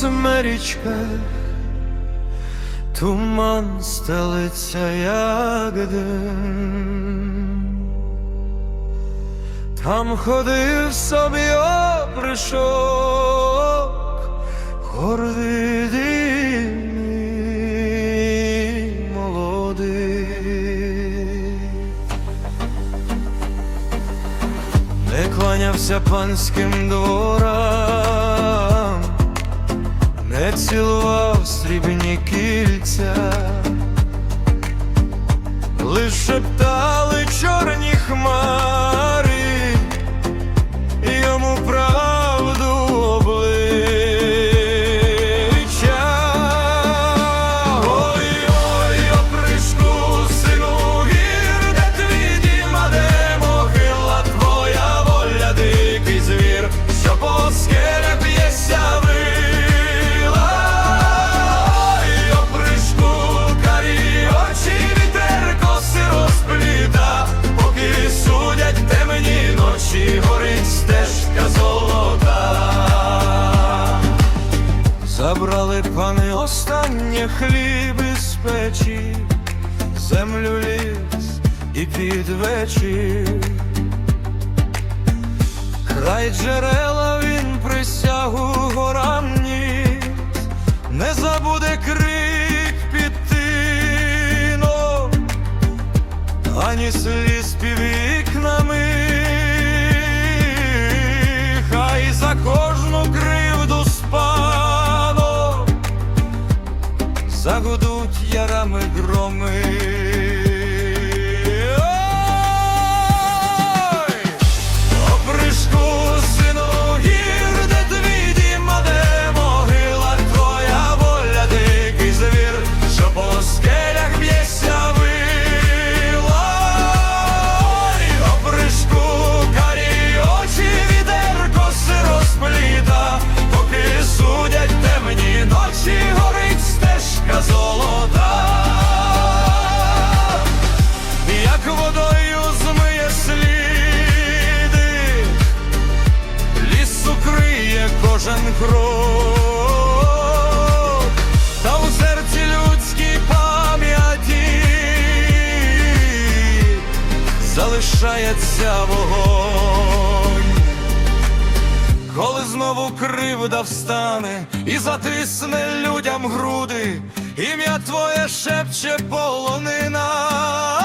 семерічка, туман стелиться, як дим. Там ходив собі опришок, гордий молодий. Не кланявся панським дворам, не цілував срібні кільця, лише чорні пани останнє хліб із печі, землю ліс і під вечір. Край джерела він присягу горам ніс, не забуде крик під тином, ані сліз під вікнами, громи. Водою змиє сліди, ліс укриє кожен крок, та у серці людській пам'яті залишається вогонь. Коли знову кривда встане і затисне людям груди, ім'я твоє шепче полонина,